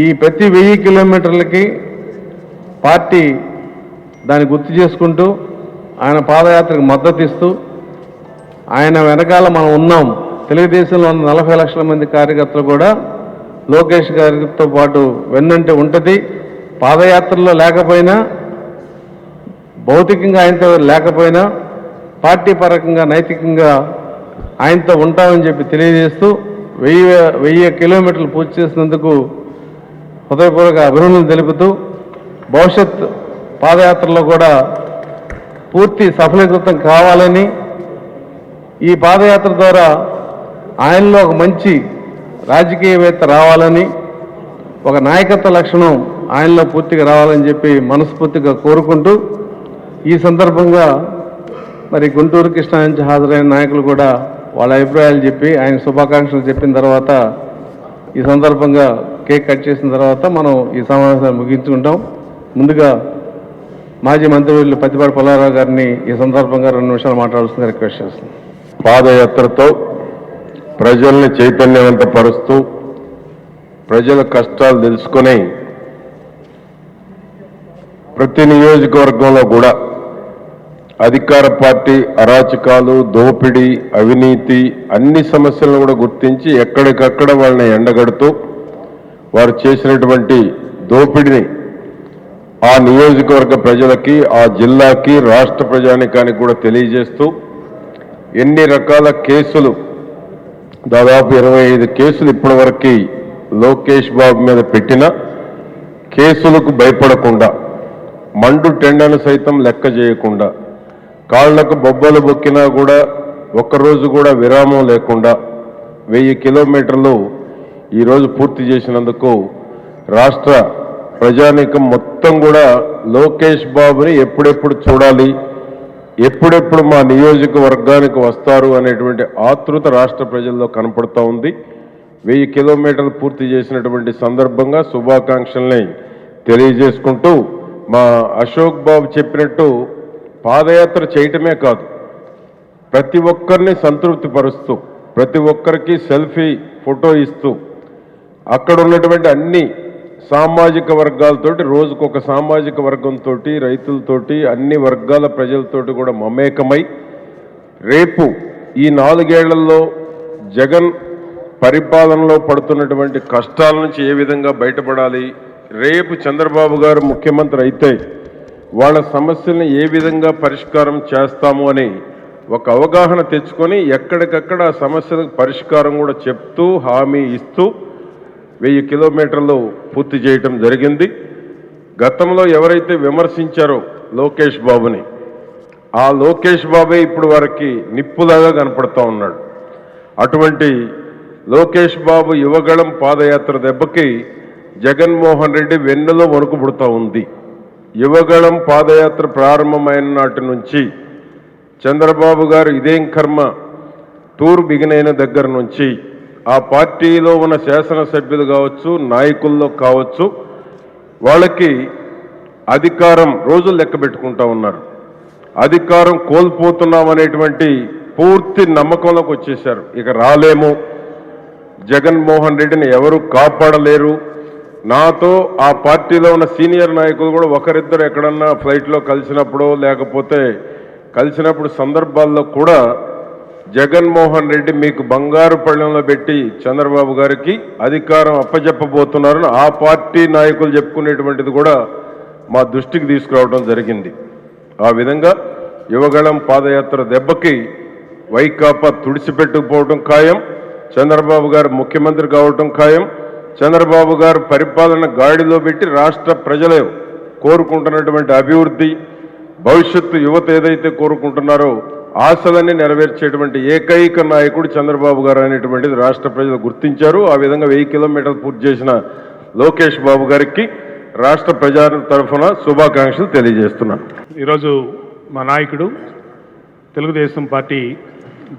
ఈ ప్రతి వెయ్యి కిలోమీటర్లకి పార్టీ దాన్ని గుర్తు చేసుకుంటూ ఆయన పాదయాత్రకు మద్దతు ఇస్తూ ఆయన వెనకాల మనం ఉన్నాం. తెలుగుదేశంలో ఉన్న నలభై లక్షల మంది కార్యకర్తలు కూడా లోకేష్ గారితో పాటు వెన్నంటే ఉంటుంది. పాదయాత్రలో లేకపోయినా భౌతికంగా ఆయనతో లేకపోయినా పార్టీ పరకంగా నైతికంగా ఆయనతో ఉంటామని చెప్పి తెలియజేస్తూ వెయ్యి వెయ్యి కిలోమీటర్లు పూర్తి చేసినందుకు హృదయపూర్వక అభినందనలు తెలుపుతూ భవిష్యత్ పాదయాత్రలో కూడా పూర్తి సఫలీకృతం కావాలని ఈ పాదయాత్ర ద్వారా ఆయనలో ఒక మంచి రాజకీయవేత్త రావాలని ఒక నాయకత్వ లక్షణం ఆయనలో పూర్తిగా రావాలని చెప్పి మనస్ఫూర్తిగా కోరుకుంటూ ఈ సందర్భంగా మరి గుంటూరు కృష్ణ నుంచి హాజరైన నాయకులు కూడా వాళ్ళ అభిప్రాయాలు చెప్పి ఆయన శుభాకాంక్షలు చెప్పిన తర్వాత ఈ సందర్భంగా కేక్ కట్ చేసిన తర్వాత మనం ఈ సమావేశాన్ని ముగించుకుంటాం. ముందుగా మాజీ మంత్రివర్యులు పత్తిపాటి పుల్లారావు గారిని ఈ సందర్భంగా రెండు నిమిషాలు మాట్లాడాల్సిందిగా రిక్వెస్ట్ చేస్తున్నాం. పాదయాత్రతో ప్రజల్ని చైతన్యవంతపరుస్తూ ప్రజల కష్టాలు తెలుసుకొని ప్రతి నియోజకవర్గంలో కూడా అధికార పార్టీ అరాచకాలు దోపిడీ అవినీతి అన్ని సమస్యలను కూడా గుర్తించి ఎక్కడికక్కడ వాళ్ళని ఎండగడుతూ వారు చేసినటువంటి దోపిడిని ఆ నియోజకవర్గ ప్రజలకి ఆ జిల్లాకి రాష్ట్ర ప్రజానికానికి కూడా తెలియజేస్తూ ఎన్ని రకాల కేసులు దాదాపు ఇరవై ఐదు కేసులు ఇప్పటివరకు లోకేష్ బాబు మీద పెట్టిన కేసులకు భయపడకుండా మండు టెండను సైతం లెక్క చేయకుండా కాళ్ళకు బొబ్బలు బొక్కినా కూడా ఒక్కరోజు కూడా విరామం లేకుండా వెయ్యి కిలోమీటర్లు ఈరోజు పూర్తి చేసినందుకు రాష్ట్ర ప్రజానీకం మొత్తం కూడా లోకేష్ బాబుని ఎప్పుడెప్పుడు చూడాలి ఎప్పుడెప్పుడు మా నియోజకవర్గానికి వస్తారు అనేటువంటి ఆతృత రాష్ట్ర ప్రజల్లో కనపడుతూ ఉంది. వెయ్యి కిలోమీటర్లు పూర్తి చేసినటువంటి సందర్భంగా శుభాకాంక్షల్ని తెలియజేసుకుంటూ మా అశోక్ బాబు చెప్పినట్టు పాదయాత్ర చేయటమే కాదు ప్రతి ఒక్కరిని సంతృప్తి పరుస్తూ ప్రతి ఒక్కరికి సెల్ఫీ ఫోటో ఇస్తూ అక్కడ ఉన్నటువంటి అన్ని సామాజిక వర్గాలతోటి రోజుకొక సామాజిక వర్గంతో రైతులతోటి అన్ని వర్గాల ప్రజలతోటి కూడా మమేకమై రేపు ఈ నాలుగేళ్ళలో జగన్ పరిపాలనలో పడుతున్నటువంటి కష్టాల నుంచి ఏ విధంగా బయటపడాలి రేపు చంద్రబాబు గారు ముఖ్యమంత్రి అయితే వాళ్ళ సమస్యలను ఏ విధంగా పరిష్కారం చేస్తాము అని ఒక అవగాహన తెచ్చుకొని ఎక్కడికక్కడ ఆ సమస్యలకు పరిష్కారం కూడా చెప్తూ హామీ ఇస్తూ వెయ్యి కిలోమీటర్లు పూర్తి చేయటం జరిగింది. గతంలో ఎవరైతే విమర్శించారో లోకేష్ బాబుని ఆ లోకేష్ బాబే ఇప్పుడు వారికి నిప్పులాగా కనపడుతూ ఉన్నాడు. అటువంటి లోకేష్ బాబు యువగళం పాదయాత్ర దెబ్బకి జగన్మోహన్ రెడ్డి వెన్నులో వణుకు పుడతా ఉంది. యువగళం పాదయాత్ర ప్రారంభమైన నాటి నుంచి చంద్రబాబు గారు ఇదేం కర్మ? టూర్ బిగినైన దగ్గర నుంచి ఆ పార్టీలో ఉన్న శాసనసభ్యులు కావచ్చు నాయకుల్లో కావచ్చు వాళ్ళకి అధికారం రోజులు లెక్క పెట్టుకుంటా ఉన్నారు. అధికారం కోల్పోతున్నాం అనేటువంటి పూర్తి నమ్మకంలోకి వచ్చేశారు. ఇక రాలేము. జగన్మోహన్ రెడ్డిని ఎవరు కాపాడలేరు. నాతో ఆ పార్టీలో ఉన్న సీనియర్ నాయకులు కూడా ఒకరిద్దరు ఎక్కడన్నా ఫ్లైట్లో కలిసినప్పుడు లేకపోతే కలిసినప్పుడు సందర్భాల్లో కూడా జగన్మోహన్ రెడ్డి మీకు బంగారు పళ్ళెంలో పెట్టి చంద్రబాబు గారికి అధికారం అప్పజెప్పబోతున్నారని ఆ పార్టీ నాయకులు చెప్పుకునేటువంటిది కూడా మా దృష్టికి తీసుకురావడం జరిగింది. ఆ విధంగా యువగళం పాదయాత్ర దెబ్బకి వైకాపా తుడిచిపెట్టుకుపోవడం ఖాయం చంద్రబాబు గారు ముఖ్యమంత్రి కావటం ఖాయం చంద్రబాబు గారు పరిపాలన గాడిలో పెట్టి రాష్ట్ర ప్రజలు కోరుకుంటున్నటువంటి అభివృద్ధి భవిష్యత్తు యువత ఏదైతే కోరుకుంటున్నారో ఆశలన్నీ నెరవేర్చేటువంటి ఏకైక నాయకుడు చంద్రబాబు గారు అనేటువంటిది రాష్ట్ర ప్రజలు గుర్తించారు. ఆ విధంగా వెయ్యి కిలోమీటర్లు పూర్తి చేసిన లోకేష్ బాబు గారికి రాష్ట్ర ప్రజా తరఫున శుభాకాంక్షలు తెలియజేస్తున్నాను. ఈరోజు మా నాయకుడు తెలుగుదేశం పార్టీ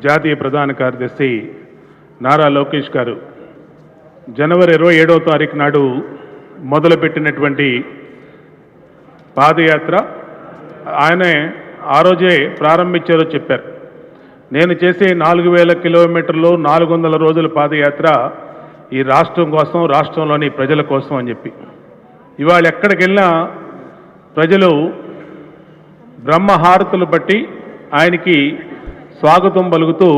జాతీయ ప్రధాన కార్యదర్శి నారా లోకేష్ గారు జనవరి ఇరవై ఏడవ తారీఖు నాడు మొదలుపెట్టినటువంటి పాదయాత్ర ఆయనే ఆ రోజే ప్రారంభించారో చెప్పారు. నేను చేసే నాలుగు వేల కిలోమీటర్లు నాలుగు వందల రోజుల పాదయాత్ర ఈ రాష్ట్రం కోసం రాష్ట్రంలోని ప్రజల కోసం అని చెప్పి. ఇవాళ ఎక్కడికి వెళ్ళినా ప్రజలు బ్రహ్మహారతులు బట్టి ఆయనకి స్వాగతం పలుకుతూ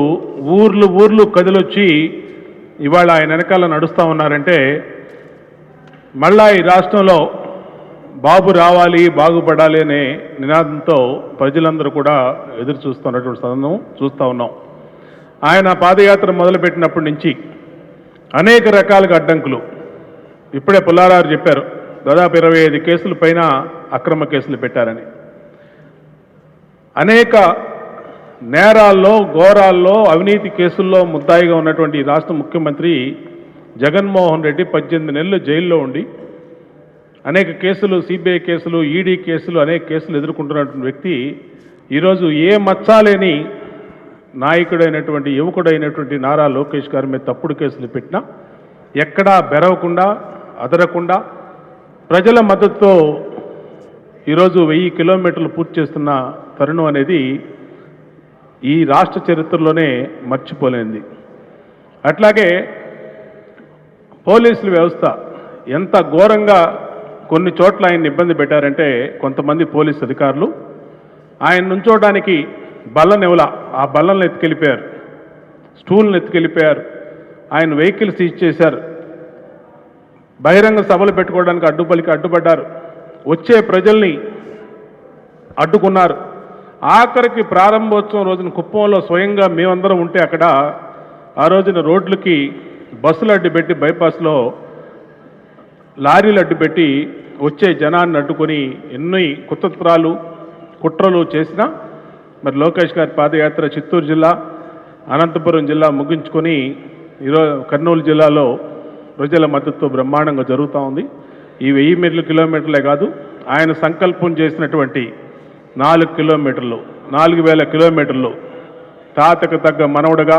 ఊర్లు ఊర్లు కదిలొచ్చి ఇవాళ ఆయన వెనకాల నడుస్తూ ఉన్నారంటే మళ్ళా ఈ రాష్ట్రంలో బాబు రావాలి బాగుపడాలి అనే నినాదంతో ప్రజలందరూ కూడా ఎదురు చూస్తున్నటువంటి సందర్భం చూస్తూ ఉన్నాం. ఆయన పాదయాత్ర మొదలుపెట్టినప్పటి నుంచి అనేక రకాలుగా అడ్డంకులు. ఇప్పుడే పుల్లారావు చెప్పారు దాదాపు ఇరవై ఐదు కేసుల పైన అక్రమ కేసులు పెట్టారని. అనేక నేరాల్లో ఘోరాల్లో అవినీతి కేసుల్లో ముద్దాయిగా ఉన్నటువంటి రాష్ట్ర ముఖ్యమంత్రి జగన్మోహన్ రెడ్డి పద్దెనిమిది నెలలు జైల్లో ఉండి అనేక కేసులు సిబిఐ కేసులు ఈడీ కేసులు అనేక కేసులు ఎదుర్కొంటున్నటువంటి వ్యక్తి ఈరోజు ఏ మచ్చాలేని నాయకుడైనటువంటి యువకుడైనటువంటి నారా లోకేష్ గారి మీద తప్పుడు కేసులు పెట్టినా ఎక్కడా బెరవకుండా అదరకుండా ప్రజల మద్దతుతో ఈరోజు వెయ్యి కిలోమీటర్లు పూర్తి చేస్తున్న తరుణం అనేది ఈ రాష్ట్ర చరిత్రలోనే మర్చిపోలేనిది. అట్లాగే పోలీసుల వ్యవస్థ ఎంత ఘోరంగా కొన్ని చోట్ల ఆయన ఇబ్బంది పెట్టారంటే కొంతమంది పోలీస్ అధికారులు. ఆయన నుంచోడానికి ఎవల ఆ బల్లను ఎత్తుకెళ్ళిపోయారు. స్టూల్ని ఎత్తుకెళ్ళిపోయారు. ఆయన వెహికల్ సీజ్ చేశారు. బహిరంగ సభలు పెట్టుకోవడానికి అడ్డుపలికి అడ్డుపడ్డారు. వచ్చే ప్రజల్ని అడ్డుకున్నారు. ఆఖరికి ప్రారంభోత్సవం రోజున కుప్పంలో స్వయంగా మేమందరం ఉంటే అక్కడ ఆ రోజున రోడ్లకి బస్సులు అడ్డుపెట్టి బైపాస్లో లారీలు అడ్డుపెట్టి వచ్చే జనాన్ని అడ్డుకొని ఎన్ని కుతంత్రాలు కుట్రలు చేసినా మరి లోకేష్ గారి పాదయాత్ర చిత్తూరు జిల్లా అనంతపురం జిల్లా ముగించుకొని ఈరోజు కర్నూలు జిల్లాలో ప్రజల మద్దతుతో బ్రహ్మాండంగా జరుగుతూ ఉంది. ఈ వెయ్యి మీటర్ల కిలోమీటర్లే కాదు ఆయన సంకల్పం చేసినటువంటి నాలుగు కిలోమీటర్లు నాలుగు వేల కిలోమీటర్లు తాతకు తగ్గ మనవడుగా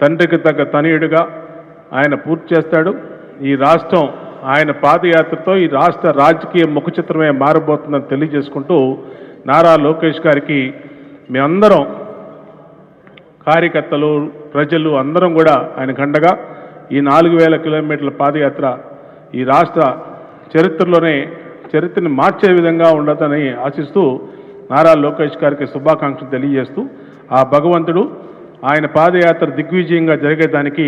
తండ్రికి తగ్గ తనయుడుగా ఆయన పూర్తి చేస్తాడు. ఈ రాష్ట్రం ఆయన పాదయాత్రతో ఈ రాష్ట్ర రాజకీయ ముఖ చిత్రమే మారబోతుందని తెలియజేసుకుంటూ నారా లోకేష్ గారికి మేమందరం కార్యకర్తలు ప్రజలు అందరం కూడా ఆయన కండగా ఈ నాలుగు వేల కిలోమీటర్ల పాదయాత్ర ఈ రాష్ట్ర చరిత్రలోనే చరిత్రని మార్చే విధంగా ఉండదని ఆశిస్తూ నారా లోకేష్ గారికి శుభాకాంక్షలు తెలియజేస్తూ ఆ భగవంతుడు ఆయన పాదయాత్ర దిగ్విజయంగా జరిగేదానికి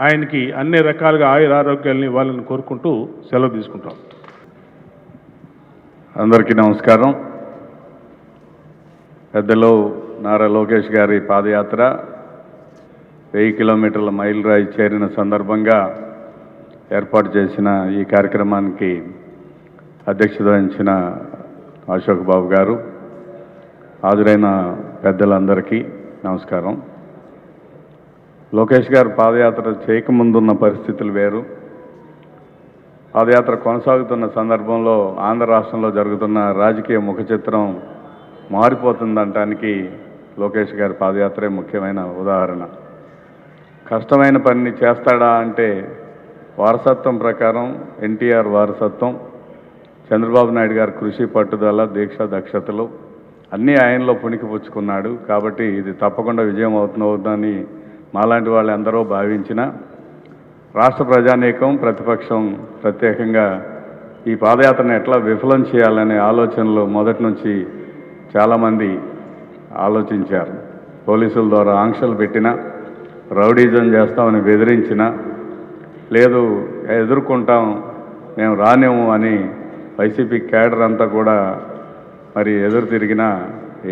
ఆయనకి అన్ని రకాలుగా ఆయుర ఆరోగ్యాలను ఇవ్వాలని కోరుకుంటూ సెలవు తీసుకుంటాం. అందరికీ నమస్కారం. పెద్దలో నారా లోకేష్ గారి పాదయాత్ర వెయ్యి కిలోమీటర్ల మైల్ రాయి చేరిన సందర్భంగా ఏర్పాటు చేసిన ఈ కార్యక్రమానికి అధ్యక్షత వహించిన అశోక్ బాబు గారు హాజరైన పెద్దలందరికీ నమస్కారం. లోకేష్ గారు పాదయాత్ర చేయకముందున్న పరిస్థితులు వేరు. పాదయాత్ర కొనసాగుతున్న సందర్భంలో ఆంధ్ర రాష్ట్రంలో జరుగుతున్న రాజకీయ ముఖ చిత్రం మారిపోతుందనటానికి లోకేష్ గారి పాదయాత్రే ముఖ్యమైన ఉదాహరణ. కష్టమైన పనిని చేస్తాడా అంటే వారసత్వం ప్రకారం ఎన్టీఆర్ వారసత్వం చంద్రబాబు నాయుడు గారి కృషి పట్టుదల దీక్ష దక్షతలు అన్నీ ఆయనలో పుణికి పుచ్చుకున్నాడు. కాబట్టి ఇది తప్పకుండా విజయం అవుతుందని మాలాంటి వాళ్ళు అందరూ భావించిన రాష్ట్ర ప్రజానీకం ప్రతిపక్షం ప్రత్యేకంగా ఈ పాదయాత్రను ఎట్లా విఫలం చేయాలనే ఆలోచనలు మొదటి నుంచి చాలామంది ఆలోచించారు. పోలీసుల ద్వారా ఆంక్షలు పెట్టినా రౌడీజం చేస్తామని బెదిరించిన లేదు ఎదుర్కొంటాం మేము రానేము అని వైసీపీ క్యాడర్ అంతా కూడా మరి ఎదురు తిరిగినా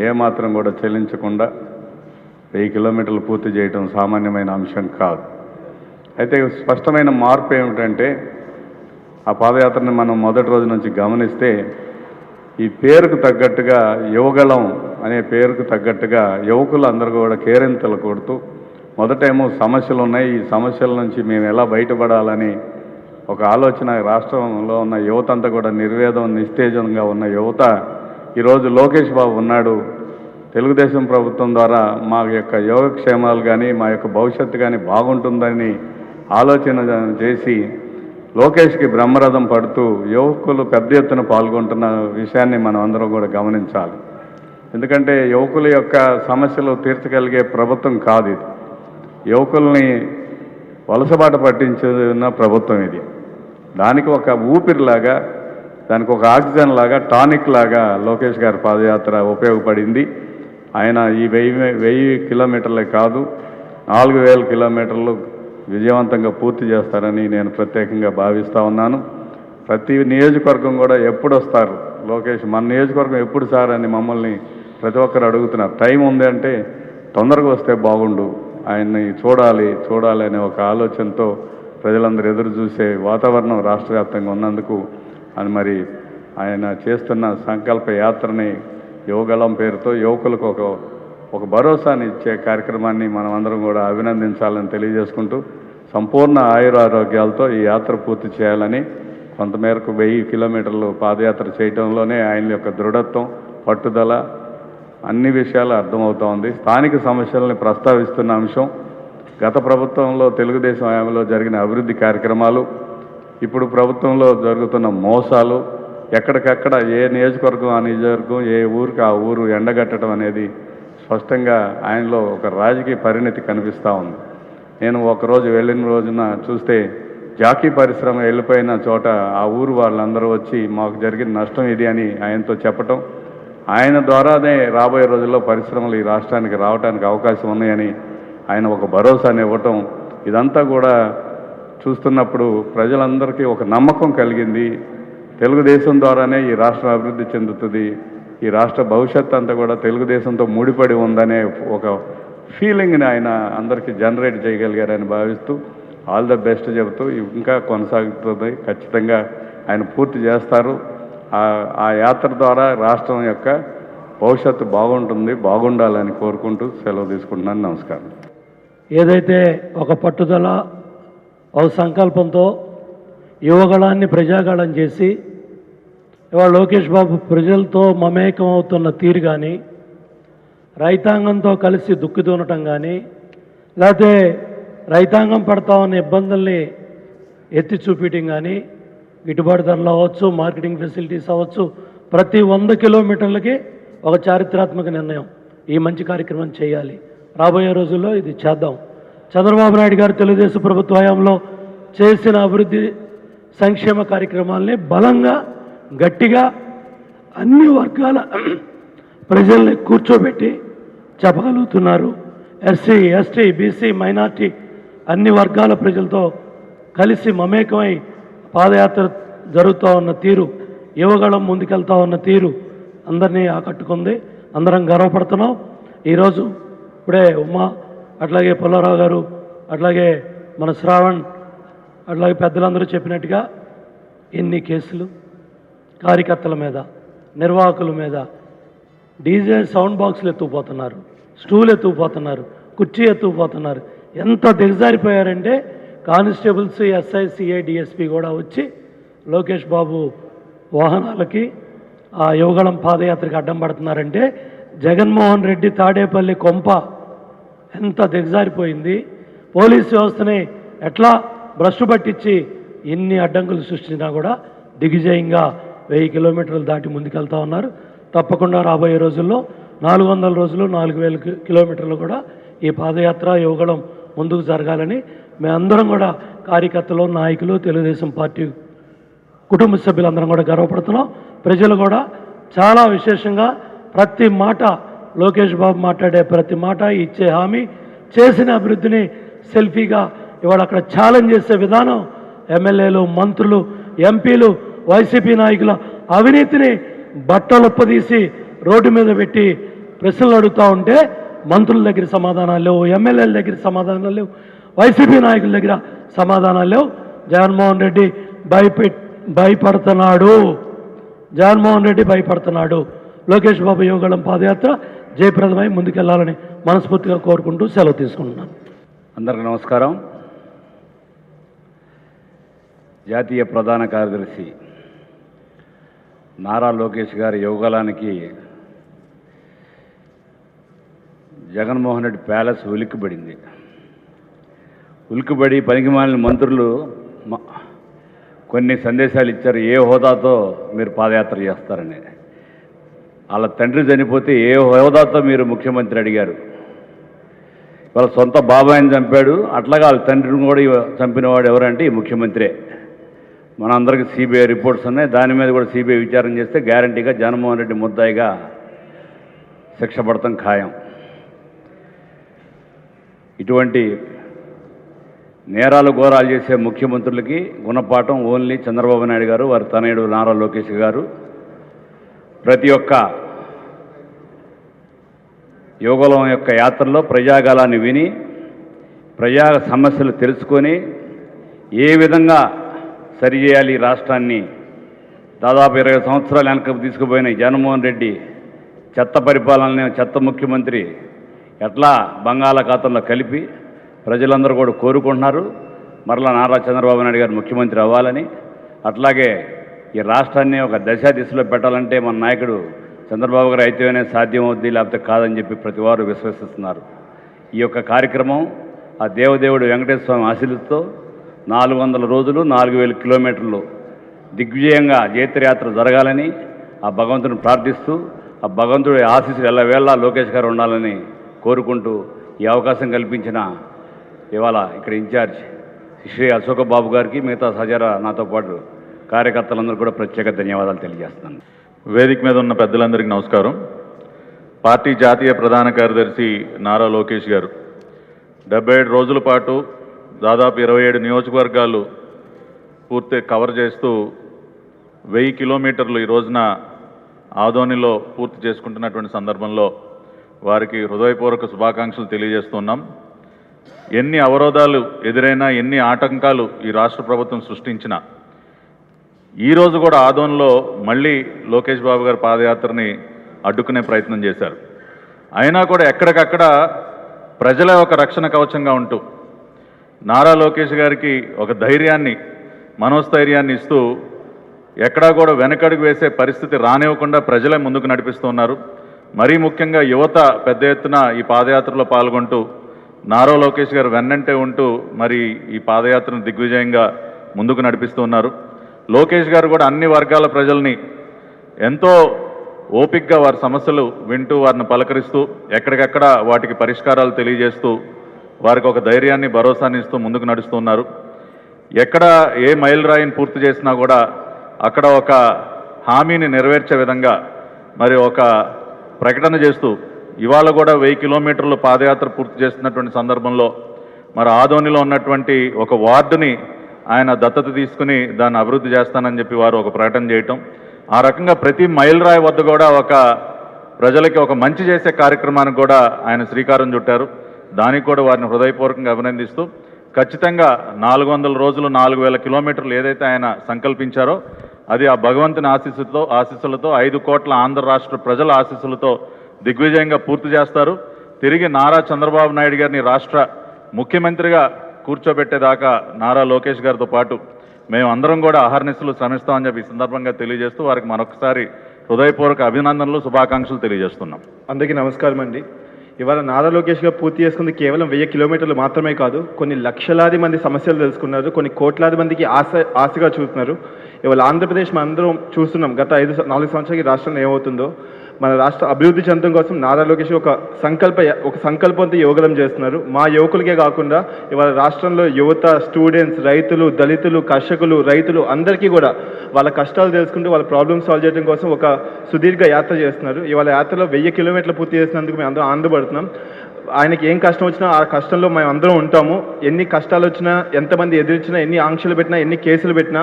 ఏమాత్రం కూడా చెల్లించకుండా వెయ్యి కిలోమీటర్లు పూర్తి చేయటం సామాన్యమైన అంశం కాదు. అయితే స్పష్టమైన మార్పు ఏమిటంటే ఆ పాదయాత్రని మనం మొదటి రోజు నుంచి గమనిస్తే ఈ పేరుకు తగ్గట్టుగా యువగలం అనే పేరుకు తగ్గట్టుగా యువకులు అందరూ కూడా కేరింతలు కొడుతూ మొదటేమో సమస్యలు ఉన్నాయి. ఈ సమస్యల నుంచి మేము ఎలా బయటపడాలని ఒక ఆలోచన రాష్ట్రంలో ఉన్న యువత అంతా కూడా నిర్వేదం నిస్తేజంగా ఉన్న యువత ఈరోజు లోకేష్ బాబు ఉన్నాడు. తెలుగుదేశం ప్రభుత్వం ద్వారా మా యొక్క యోగక్షేమాలు కానీ మా యొక్క భవిష్యత్తు కానీ బాగుంటుందని ఆలోచన చేసి లోకేష్కి బ్రహ్మరథం పడుతూ యువకులు పెద్ద ఎత్తున పాల్గొంటున్న విషయాన్ని మనం అందరం కూడా గమనించాలి. ఎందుకంటే యువకుల యొక్క సమస్యలు తీర్చగలిగే ప్రభుత్వం కాదు ఇది. యువకుల్ని వలసబాట పట్టించిన ప్రభుత్వం ఇది. దానికి ఒక ఊపిరిలాగా దానికి ఒక ఆక్సిజన్ లాగా టానిక్ లాగా లోకేష్ గారి పాదయాత్ర ఉపయోగపడింది. ఆయన ఈ వెయ్యి వెయ్యి కిలోమీటర్లే కాదు నాలుగు వేల కిలోమీటర్లు విజయవంతంగా పూర్తి చేస్తారని నేను ప్రత్యేకంగా భావిస్తూ ఉన్నాను. ప్రతి నియోజకవర్గం కూడా ఎప్పుడు వస్తారు? లోకేష్ మన నియోజకవర్గం ఎప్పుడు సార్ అని మమ్మల్ని ప్రతి ఒక్కరు అడుగుతున్నారు. టైం ఉంది అంటే తొందరగా వస్తే బాగుండు. ఆయన్ని చూడాలి చూడాలి అనే ఒక ఆలోచనతో ప్రజలందరూ ఎదురు చూసే వాతావరణం రాష్ట్ర వ్యాప్తంగా ఉన్నందుకు అని మరి ఆయన చేస్తున్న సంకల్ప యాత్రని యువగళం పేరుతో యువకులకు ఒక ఒక భరోసాని ఇచ్చే కార్యక్రమాన్ని మనం అందరం కూడా అభినందించాలని తెలియజేసుకుంటూ సంపూర్ణ ఆయురారోగ్యాలతో ఈ యాత్ర పూర్తి చేయాలని కొంతమేరకు వెయ్యి కిలోమీటర్లు పాదయాత్ర చేయటంలోనే ఆయన యొక్క దృఢత్వం పట్టుదల అన్ని విషయాలు అర్థమవుతోంది. స్థానిక సమస్యలని ప్రస్తావిస్తున్న అంశం గత ప్రభుత్వంలో తెలుగుదేశం హయాంలో జరిగిన అభివృద్ధి కార్యక్రమాలు ఇప్పుడు ప్రభుత్వంలో జరుగుతున్న మోసాలు ఎక్కడికక్కడ ఏ నియోజకవర్గం ఆ నియోజకవర్గం ఏ ఊరికి ఆ ఊరు ఎండగట్టడం అనేది స్పష్టంగా ఆయనలో ఒక రాజకీయ పరిణతి కనిపిస్తూ ఉంది. నేను ఒకరోజు వెళ్ళిన రోజున చూస్తే జాకీ పరిశ్రమ వెళ్ళిపోయిన చోట ఆ ఊరు వాళ్ళందరూ వచ్చి మాకు జరిగిన నష్టం ఇది అని ఆయనతో చెప్పటం ఆయన ద్వారానే రాబోయే రోజుల్లో పరిశ్రమలు ఈ రాష్ట్రానికి రావడానికి అవకాశం ఉన్నాయని ఆయన ఒక భరోసాని ఇవ్వటం ఇదంతా కూడా చూస్తున్నప్పుడు ప్రజలందరికీ ఒక నమ్మకం కలిగింది. తెలుగుదేశం ద్వారానే ఈ రాష్ట్రం అభివృద్ధి చెందుతుంది. ఈ రాష్ట్ర భవిష్యత్ అంతా కూడా తెలుగుదేశంతో ముడిపడి ఉందనే ఒక ఫీలింగ్ని ఆయన అందరికీ జనరేట్ చేయగలిగారని భావిస్తూ ఆల్ ద బెస్ట్ చెబుతూ ఇంకా కొనసాగుతుంది. ఖచ్చితంగా ఆయన పూర్తి చేస్తారు. ఆ- ఆ యాత్ర ద్వారా రాష్ట్రం యొక్క భవిష్యత్తు బాగుంటుంది బాగుండాలని కోరుకుంటూ సెలవు తీసుకుంటున్నాను. నమస్కారం. ఏదైతే ఒక పట్టుదల ఒక సంకల్పంతో యువగళాన్ని ప్రజాగళం చేసి ఇవాళ లోకేష్ బాబు ప్రజలతో మమేకం అవుతున్న తీరు కానీ రైతాంగంతో కలిసి దుక్కి దూనటం కానీ లేకపోతే రైతాంగం పడతా ఉన్న ఇబ్బందుల్ని ఎత్తి చూపించడం కానీ గిట్టుబాటు ధరలు అవ్వచ్చు మార్కెటింగ్ ఫెసిలిటీస్ అవ్వచ్చు ప్రతి వంద కిలోమీటర్లకి ఒక చారిత్రాత్మక నిర్ణయం ఈ మంచి కార్యక్రమం చేయాలి. రాబోయే రోజుల్లో ఇది చేద్దాం. చంద్రబాబు నాయుడు గారు తెలుగుదేశం ప్రభుత్వ హయాంలో చేసిన అభివృద్ధి సంక్షేమ కార్యక్రమాల్ని బలంగా గట్టిగా అన్ని వర్గాల ప్రజల్ని కూర్చోబెట్టి చెప్పగలుగుతున్నారు. ఎస్సీ ఎస్టీ బీసీ మైనార్టీ అన్ని వర్గాల ప్రజలతో కలిసి మమేకమై పాదయాత్ర జరుగుతూ ఉన్న తీరు యువగళం ముందుకెళ్తా ఉన్న తీరు అందరినీ ఆకట్టుకుంది. అందరం గర్వపడుతున్నాం. ఈరోజు ఇప్పుడే ఉమా అట్లాగే పుల్లారావు గారు అట్లాగే మన శ్రావణ్ అట్లాగే పెద్దలందరూ చెప్పినట్టుగా ఎన్ని కేసులు కార్యకర్తల మీద నిర్వాహకుల మీద డీజే సౌండ్ బాక్సులు ఎత్తుకుపోతున్నారు స్టూల్ ఎత్తుకుపోతున్నారు కుర్చీ ఎత్తుకుపోతున్నారు. ఎంత దిగజారిపోయారంటే కానిస్టేబుల్స్ ఎస్ఐ సిఐ డిఎస్పి కూడా వచ్చి లోకేష్ బాబు వాహనాలకి ఆ యువగళం పాదయాత్రకి అడ్డం పడుతున్నారంటే జగన్మోహన్ రెడ్డి తాడేపల్లి కొంప ఎంత దిగజారిపోయింది. పోలీస్ వ్యవస్థని ఎట్లా భ్రష్టు పట్టించి ఎన్ని అడ్డంకులు సృష్టించినా కూడా దిగ్విజయంగా వెయ్యి కిలోమీటర్లు దాటి ముందుకెళ్తా ఉన్నారు. తప్పకుండా రాబోయే రోజుల్లో నాలుగు వందల రోజులు నాలుగు వేల కి- కిలోమీటర్లు కూడా ఈ పాదయాత్ర యువగళం ముందుకు జరగాలని మేమందరం కూడా కార్యకర్తలు నాయకులు తెలుగుదేశం పార్టీ కుటుంబ సభ్యులందరం కూడా గర్వపడుతున్నాం. ప్రజలు కూడా చాలా విశేషంగా ప్రతి మాట లోకేష్ బాబు మాట్లాడే ప్రతి మాట ఇచ్చే హామీ చేసిన అభివృద్ధిని సెల్ఫీగా ఇవాళ అక్కడ ఛాలెంజ్ చేసే విధానం ఎమ్మెల్యేలు మంత్రులు ఎంపీలు వైసీపీ నాయకుల అవినీతిని బట్టలొప్పదీసి రోడ్డు మీద పెట్టి ప్రశ్నలు అడుగుతూ ఉంటే మంత్రుల దగ్గర సమాధానాలు లేవు ఎమ్మెల్యేల దగ్గర సమాధానాలు లేవు వైసీపీ నాయకుల దగ్గర సమాధానాలు లేవు. జగన్మోహన్ రెడ్డి భయపె భయపడుతున్నాడు. జగన్మోహన్ రెడ్డి భయపడుతున్నాడు. లోకేష్ బాబు యోగళం పాదయాత్ర జయప్రదమై ముందుకెళ్ళాలని మనస్ఫూర్తిగా కోరుకుంటూ సెలవు తీసుకుంటున్నాను అందరికీ నమస్కారం. జాతీయ ప్రధాన కార్యదర్శి నారా లోకేష్ గారి యోగాలానికి జగన్మోహన్ రెడ్డి ప్యాలెస్ ఉలిక్కిబడింది ఉలిక్కిబడి పనికిమాలిన మంత్రులు మ- కొన్ని సందేశాలు ఇచ్చారు ఏ హోదాతో మీరు పాదయాత్ర చేస్తారని. వాళ్ళ తండ్రి చనిపోతే ఏ హోదాతో మీరు ముఖ్యమంత్రి అడిగారు? వాళ్ళ సొంత బాబాయిని చంపాడు అట్లాగా వాళ్ళ తండ్రిని కూడా చంపినవాడు ఎవరంటే ఈ ముఖ్యమంత్రే. మనందరికీ సిబిఐ రిపోర్ట్స్ ఉన్నాయి. దాని మీద కూడా సిబిఐ విచారణ చేస్తే గ్యారంటీగా జగన్మోహన్ రెడ్డి ముద్దాయిగా శిక్ష పడతాం ఖాయం. ఇటువంటి నేరాలు ఘోరాలు చేసే ముఖ్యమంత్రులకి గుణపాఠం ఓన్లీ చంద్రబాబు నాయుడు గారు వారి తనయుడు నారా లోకేష్ గారు. ప్రతి ఒక్క యోగలం యొక్క యాత్రలో ప్రజాగాలాన్ని విని ప్రజా సమస్యలు తెలుసుకొని ఏ విధంగా సరిచేయాలి రాష్ట్రాన్ని. దాదాపు ఇరవై సంవత్సరాల వెనక తీసుకుపోయిన జగన్మోహన్ రెడ్డి చెత్త పరిపాలన చెత్త ముఖ్యమంత్రి ఎట్లా బంగాళాఖాతంలో కలిపి ప్రజలందరూ కూడా కోరుకుంటున్నారు. మరలా నారా చంద్రబాబు నాయుడు గారు ముఖ్యమంత్రి అవ్వాలని. అట్లాగే ఈ రాష్ట్రాన్ని ఒక దశ దిశలో పెట్టాలంటే మన నాయకుడు చంద్రబాబు గారు అయితేనే సాధ్యం అవుద్ది లేకపోతే కాదని చెప్పి ప్రతి వారు విశ్వసిస్తున్నారు. ఈ యొక్క కార్యక్రమం ఆ దేవదేవుడు వెంకటేశ్వర స్వామి ఆశీస్సులతో నాలుగు వందల రోజులు నాలుగు వేల కిలోమీటర్లు దిగ్విజయంగా జైత్రయాత్ర జరగాలని ఆ భగవంతుని ప్రార్థిస్తూ ఆ భగవంతుడి ఆశీస్సులు ఎల్లవేళ లోకేష్ గారు ఉండాలని కోరుకుంటూ ఈ అవకాశం కల్పించిన ఇవాళ ఇక్కడ ఇన్ఛార్జ్ శ్రీ అశోక బాబు గారికి మిగతా సజారా నాతో పాటు కార్యకర్తలందరూ కూడా ప్రత్యేక ధన్యవాదాలు తెలియజేస్తున్నాను. వేదిక మీద ఉన్న పెద్దలందరికీ నమస్కారం. పార్టీ జాతీయ ప్రధాన కార్యదర్శి నారా లోకేష్ గారు. డెబ్బై ఏడు రోజుల పాటు దాదాపు ఇరవై ఏడు నియోజకవర్గాలు పూర్తి కవర్ చేస్తూ వెయ్యి కిలోమీటర్లు ఈ రోజున ఆదోనిలో పూర్తి చేసుకుంటున్నటువంటి సందర్భంలో వారికి హృదయపూర్వక శుభాకాంక్షలు తెలియజేస్తున్నాం. ఎన్ని అవరోధాలు ఎదురైనా ఎన్ని ఆటంకాలు ఈ రాష్ట్ర ప్రభుత్వం సృష్టించినా ఈ రోజు కూడా ఆదోన్లో మళ్ళీ లోకేష్ బాబు గారి పాదయాత్రని అడ్డుకునే ప్రయత్నం చేశారు. అయినా కూడా ఎక్కడికక్కడ ప్రజల ఒక రక్షణ కవచంగా ఉంటూ నారా లోకేష్ గారికి ఒక ధైర్యాన్ని మనోస్థైర్యాన్ని ఇస్తూ ఎక్కడా కూడా వెనకడుగు వేసే పరిస్థితి రానివ్వకుండా ప్రజలే ముందుకు నడిపిస్తున్నారు మరీ ముఖ్యంగా యువత పెద్ద ఎత్తున ఈ పాదయాత్రలో పాల్గొంటూ నారా లోకేష్ గారు వెన్నంటే ఉంటూ మరి ఈ పాదయాత్రను దిగ్విజయంగా ముందుకు నడిపిస్తున్నారు లోకేష్ గారు కూడా అన్ని వర్గాల ప్రజల్ని ఎంతో ఓపిక్గా వారి సమస్యలు వింటూ వారిని పలకరిస్తూ ఎక్కడికక్కడ వాటికి పరిష్కారాలు తెలియజేస్తూ వారికి ఒక ధైర్యాన్ని భరోసాని ఇస్తూ ముందుకు నడుస్తున్నారు ఎక్కడ ఏ మైలురాయిని పూర్తి చేసినా కూడా అక్కడ ఒక హామీని నెరవేర్చే విధంగా మరి ఒక ప్రకటన చేస్తూ ఇవాళ కూడా వెయ్యి కిలోమీటర్లు పాదయాత్ర పూర్తి చేస్తున్నటువంటి సందర్భంలో మరి ఆదోనిలో ఉన్నటువంటి ఒక వార్డుని ఆయన దత్తత తీసుకుని దాన్ని అభివృద్ధి చేస్తానని చెప్పి వారు ఒక ప్రకటన చేయటం. ఆ రకంగా ప్రతి మైలురాయి వద్ద కూడా ఒక ప్రజలకి ఒక మంచి చేసే కార్యక్రమానికి కూడా ఆయన శ్రీకారం చుట్టారు. దానికి కూడా వారిని హృదయపూర్వకంగా అభినందిస్తూ ఖచ్చితంగా నాలుగు వందల రోజులు నాలుగు వేల కిలోమీటర్లు ఏదైతే ఆయన సంకల్పించారో అది ఆ భగవంతుని ఆశీస్సులతో ఆశీస్సులతో ఐదు కోట్ల ఆంధ్ర రాష్ట్ర ప్రజల ఆశీస్సులతో దిగ్విజయంగా పూర్తి చేస్తారు. తిరిగి నారా చంద్రబాబు నాయుడు గారిని రాష్ట్ర ముఖ్యమంత్రిగా కూర్చోబెట్టేదాకా నారా లోకేష్ గారితో పాటు మేము అందరం కూడా అహర్నిశలు శ్రమిస్తామని చెప్పి ఈ సందర్భంగా తెలియజేస్తూ వారికి మరొకసారి హృదయపూర్వక అభినందనలు శుభాకాంక్షలు తెలియజేస్తున్నాం. అందరికీ నమస్కారం అండి ఇవాళ నారా లోకేష్ గారు పూర్తి చేసుకుంది కేవలం వెయ్యి కిలోమీటర్లు మాత్రమే కాదు కొన్ని లక్షలాది మంది సమస్యలు తెలుసుకున్నారు కొన్ని కోట్లాది మందికి ఆశ ఆశగా చూస్తున్నారు ఇవాళ ఆంధ్రప్రదేశ్ మనం అందరం చూస్తున్నాం గత ఐదు నాలుగు సంవత్సరాలకి రాష్ట్రంలో ఏమవుతుందో. మన రాష్ట్ర అభివృద్ధి చెందడం కోసం నారా లోకేష్ ఒక సంకల్ప ఒక సంకల్పంతో యోగదం చేస్తున్నారు. మా యువకులకే కాకుండా ఇవాళ రాష్ట్రంలో యువత స్టూడెంట్స్ రైతులు దళితులు కర్షకులు రైతులు అందరికీ కూడా వాళ్ళ కష్టాలు తెలుసుకుంటూ వాళ్ళ ప్రాబ్లమ్స్ సాల్వ్ చేయడం కోసం ఒక సుదీర్ఘ యాత్ర చేస్తున్నారు. ఇవాళ యాత్రలో వెయ్యి కిలోమీటర్లు పూర్తి చేసినందుకు మేము అందరం ఆనందపడుతున్నాం. ఆయనకి ఏం కష్టం వచ్చినా ఆ కష్టంలో మేము అందరం ఉంటాము. ఎన్ని కష్టాలు వచ్చినా ఎంతమంది ఎదిరించినా ఎన్ని ఆంక్షలు పెట్టినా ఎన్ని కేసులు పెట్టినా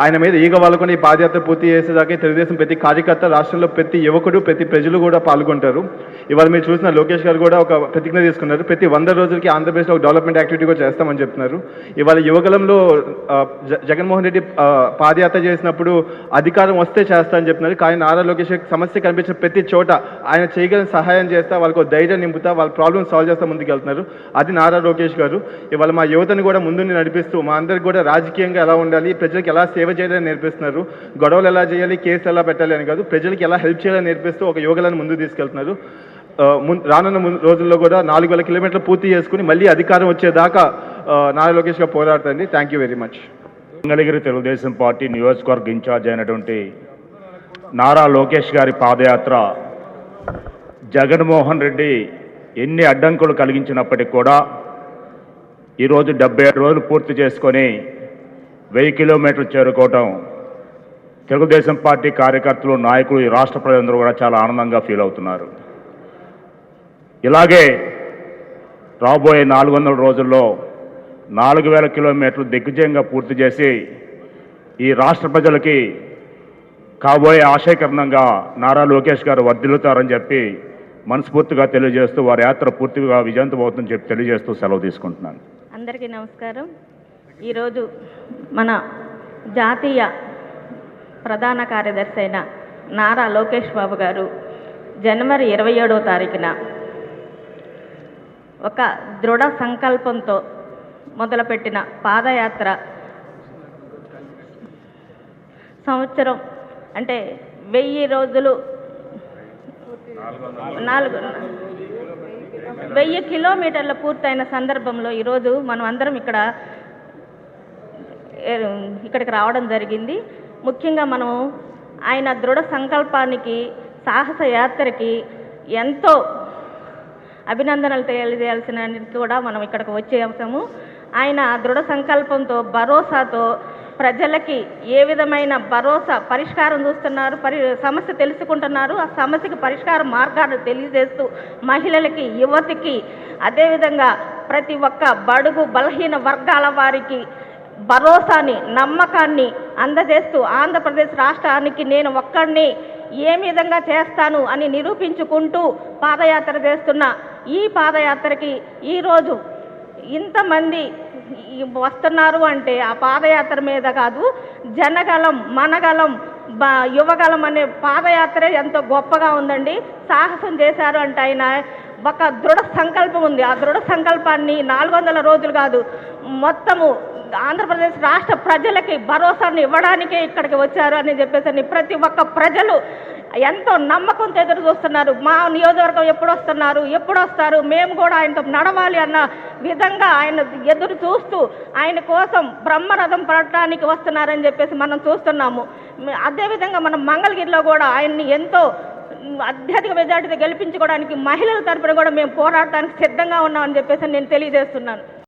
ఆయన మీద ఈగ వాళ్ళకొని ఈ పాదయాత్ర పూర్తి చేసేదాకా తెలుగుదేశం ప్రతి కార్యకర్త రాష్ట్రంలో ప్రతి యువకుడు ప్రతి ప్రజలు కూడా పాల్గొంటారు. ఇవాళ మీరు చూసిన లోకేష్ గారు కూడా ఒక ప్రతిజ్ఞ తీసుకున్నారు. ప్రతి వంద రోజులకి ఆంధ్రప్రదేశ్లో ఒక డెవలప్మెంట్ యాక్టివిటీ కూడా చేస్తామని చెప్తున్నారు. ఇవాళ యువగలంలో జ- జగన్మోహన్ రెడ్డి పాదయాత్ర చేసినప్పుడు అధికారం వస్తే చేస్తా అని చెప్తున్నారు. కానీ నారా లోకేష్ సమస్య కనిపించిన ప్రతి చోట ఆయన చేయగలిగిన సహాయం చేస్తా వాళ్ళకు ధైర్యం నింపుతా వాళ్ళ ప్రాబ్లమ్ సాల్వ్ చేస్తా ముందుకు వెళ్తున్నారు. అది నారా లోకేష్ గారు. ఇవాళ మా యువతను కూడా ముందుండి నడిపిస్తూ మా అందరికి కూడా రాజకీయంగా ఎలా ఉండాలి ప్రజలకు ఎలా సేవ చేయాలని నేర్పిస్తున్నారు. గొడవలు ఎలా చేయాలి కేసు ఎలా పెట్టాలి అని కాదు ప్రజలకు ఎలా హెల్ప్ చేయాలని నేర్పిస్తూ ఒక యోగాలను ముందు తీసుకెళ్తున్నారు. రానున్న ముందు రోజుల్లో కూడా నాలుగు వేల కిలోమీటర్లు పూర్తి చేసుకుని మళ్ళీ అధికారం వచ్చేదాకా ఆ, నారా లోకేష్ గారు పోరాడుతుంది. Thank you very much Mangalagiri Telugu Desam party నియోజకవర్గ ఇన్ఛార్జ్ అయినటువంటి నారా లోకేష్ గారి పాదయాత్ర జగన్మోహన్ రెడ్డి ఎన్ని అడ్డంకులు కలిగించినప్పటికీ కూడా ఈరోజు డెబ్బై ఏడు రోజులు పూర్తి చేసుకొని వెయ్యి కిలోమీటర్లు చేరుకోవటం తెలుగుదేశం పార్టీ కార్యకర్తలు నాయకులు ఈ రాష్ట్ర ప్రజలందరూ కూడా చాలా ఆనందంగా ఫీల్ అవుతున్నారు. ఇలాగే రాబోయే నాలుగు వందల రోజుల్లో నాలుగు వేల కిలోమీటర్లు దిగ్విజయంగా పూర్తి చేసి ఈ రాష్ట్ర ప్రజలకి కాబోయే ఆశయకరణంగా నారా లోకేష్ గారు వర్ధిల్లుతారని చెప్పి మనస్ఫూర్తిగా తెలియజేస్తూ వారి యాత్ర పూర్తిగా విజయంతమవుతుందని చెప్పి తెలియజేస్తూ సెలవు తీసుకుంటున్నాను. అందరికీ నమస్కారం. ఈరోజు మన జాతీయ ప్రధాన కార్యదర్శి అయిన నారా లోకేష్ బాబు గారు జనవరి ఇరవై ఏడవ తారీఖున ఒక దృఢ సంకల్పంతో మొదలుపెట్టిన పాదయాత్ర సంవత్సరం అంటే వెయ్యి రోజులు నాలుగు వెయ్యి కిలోమీటర్ల పూర్తయిన సందర్భంలో ఈరోజు మనం అందరం ఇక్కడ ఇక్కడికి రావడం జరిగింది. ముఖ్యంగా మనం ఆయన దృఢ సంకల్పానికి సాహస యాత్రకి ఎంతో అభినందనలు తెలియజేయాల్సిన కూడా మనం ఇక్కడికి వచ్చేసాము ఆయన దృఢ సంకల్పంతో భరోసాతో ప్రజలకి ఏ విధమైన భరోసా పరిష్కారం చూస్తున్నారు పరి సమస్య తెలుసుకుంటున్నారు ఆ సమస్యకి పరిష్కార మార్గాలు తెలియజేస్తూ మహిళలకి యువతికి అదేవిధంగా ప్రతి ఒక్క బడుగు బలహీన వర్గాల వారికి భరోసాని నమ్మకాన్ని అందజేస్తూ ఆంధ్రప్రదేశ్ రాష్ట్రానికి నేను ఒక్కడిని ఏ విధంగా చేస్తాను అని నిరూపించుకుంటూ పాదయాత్ర చేస్తున్న ఈ పాదయాత్రకి ఈరోజు ఇంతమంది వస్తున్నారు అంటే ఆ పాదయాత్ర మీద కాదు జనగలం మనగలం బ యువగలం అనే పాదయాత్రే ఎంతో గొప్పగా ఉందండి. సాహసం చేశారు అంటే ఆయన ఒక దృఢ సంకల్పం ఉంది. ఆ దృఢ సంకల్పాన్ని నాలుగు వందల రోజులు కాదు మొత్తము ఆంధ్రప్రదేశ్ రాష్ట్ర ప్రజలకి భరోసాను ఇవ్వడానికే ఇక్కడికి వచ్చారు అని చెప్పేసి ప్రతి ఒక్క ప్రజలు ఎంతో నమ్మకంతో ఎదురు చూస్తున్నారు. మా నియోజకవర్గం ఎప్పుడు వస్తున్నారు? ఎప్పుడు వస్తారు? మేము కూడా ఆయనతో నడవాలి అన్న విధంగా ఆయన ఎదురు చూస్తూ ఆయన కోసం బ్రహ్మరథం పడటానికి వస్తున్నారని చెప్పేసి మనం చూస్తున్నాము. అదేవిధంగా మనం మంగళగిరిలో కూడా ఆయన్ని ఎంతో అత్యధిక మెజార్టీతో గెలిపించుకోవడానికి మహిళల తరపున కూడా మేము పోరాడటానికి సిద్ధంగా ఉన్నామని చెప్పేసి నేను తెలియజేస్తున్నాను.